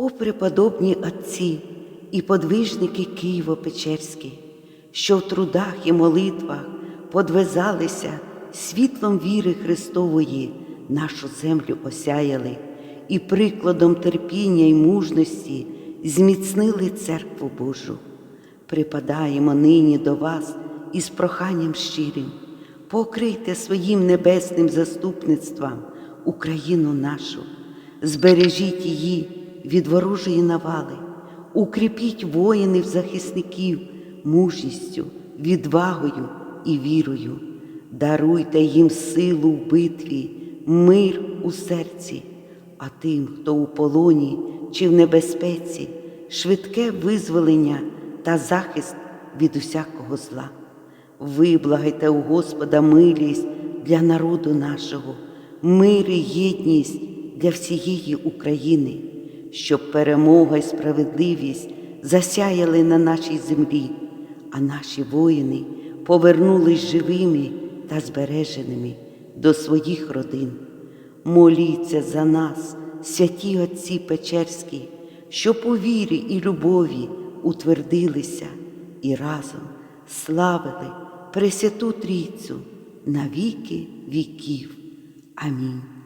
О преподобні отці і подвижники Києво-Печерські, що в трудах і молитвах подвизалися світлом віри Христової, нашу землю осяяли і прикладом терпіння й мужності зміцнили церкву Божу. Припадаємо нині до вас із проханням щирим, покрийте своїм небесним заступництвом Україну нашу, збережіть її від ворожої навали, укріпіть воїнів захисників мужністю, відвагою і вірою, даруйте їм силу в битві, мир у серці, а тим, хто у полоні чи в небезпеці, швидке визволення та захист від усякого зла. Виблагайте у Господа милість для народу нашого, мир і єдність для всієї України, щоб перемога і справедливість засяяли на нашій землі, а наші воїни повернулись живими та збереженими до своїх родин. Моліться за нас, святі Отці Печерські, щоб у вірі і любові утвердилися і разом славили Пресвяту Трійцю на віки віків. Амінь.